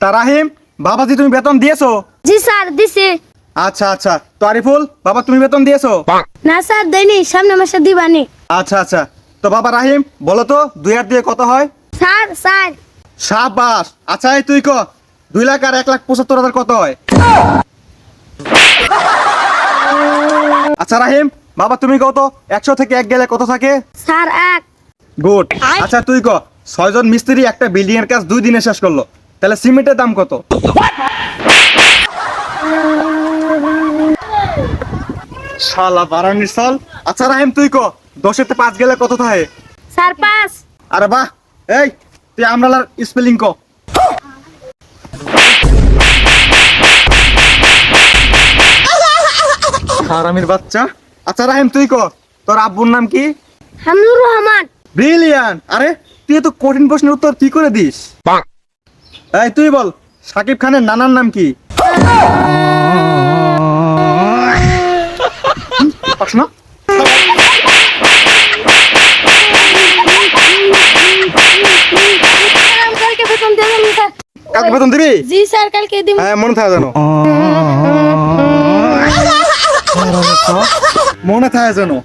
তা রাহিম বাবাজি তুমি বেতন দিয়েছ? জি স্যার দিছি। আচ্ছা আচ্ছা। তো আরিফুল বাবা তুমি বেতন দিয়েছ? না স্যার দেয়নি সামনে মাসে দিবানি। আচ্ছা আচ্ছা। তো বাবা রাহিম বলো তো দুই আর দিয়ে কত হয়? Sir sir. সাবাস। আচ্ছা এই তুই ক দুই লাখ আর এক লাখ পঁচাত্তর হাজার কত হয়? আচ্ছা রাহিম বাবা তুমি কত একশো থেকে এক গেলে কত থাকে? স্যার এক। গুড। আচ্ছা তুই ক ছয়জন মিস্ত্রি একটা বিল্ডিং এর কাজ দুই দিনে শেষ করল। তাহলে সিমেন্টের দাম কত? শালা বারানির সাল। আচ্ছা রাহিম তুই ক। দশেতে পাঁচ গেলে কত থাকে? স্যার পাঁচ। আরে বাহ। এই তুই আমরালার স্পেলিং ক। হারামির বাচ্চা। আচ্ছা রাহিম তুই ক। তোর আব্বুর নাম কি? হামনুর রহমান। ব্রিলিয়ান আরে তুই তো কঠিন প্রশ্নের উত্তর কি করে দিস? এই তুই বল সাকিব খানের নানার নাম কি? না? কালকে বেতন দিবি? জি স্যার কালকে দিব। হ্যাঁ মনে থাকে জানো মনে থাকে জানো